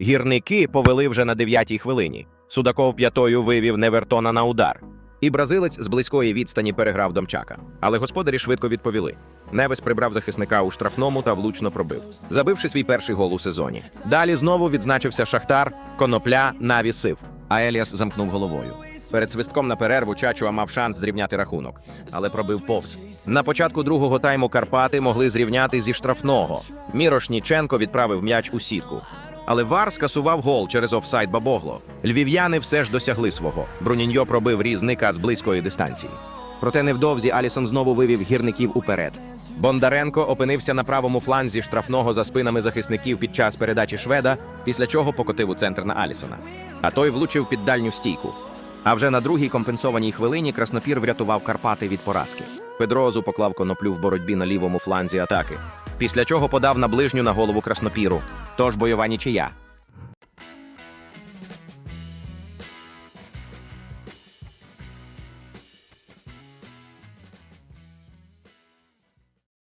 Гірники повели вже на дев'ятій хвилині. Судаков п'ятою вивів Невертона на удар. І бразилець з близької відстані переграв Домчака. Але господарі швидко відповіли. Невес прибрав захисника у штрафному та влучно пробив, забивши свій перший гол у сезоні. Далі знову відзначився Шахтар, Конопля навісив, а Еліас замкнув головою. Перед свистком на перерву Чачуа мав шанс зрівняти рахунок, але пробив повз. На початку другого тайму Карпати могли зрівняти зі штрафного. Мірош Ніченко відправив м'яч у сітку. Але Вар скасував гол через офсайд Бабогло. Львів'яни все ж досягли свого. Бруніньо пробив різника з близької дистанції. Проте невдовзі Алісон знову вивів гірників уперед. Бондаренко опинився на правому фланзі штрафного за спинами захисників під час передачі шведа, після чого покотив у центр на Алісона. А той влучив під дальню стійку. А вже на другій компенсованій хвилині Краснопір врятував Карпати від поразки. Педрозу поклав коноплю в боротьбі на лівому фланзі атаки, після чого подав на ближню на голову Краснопіру. Тож бойова нічия.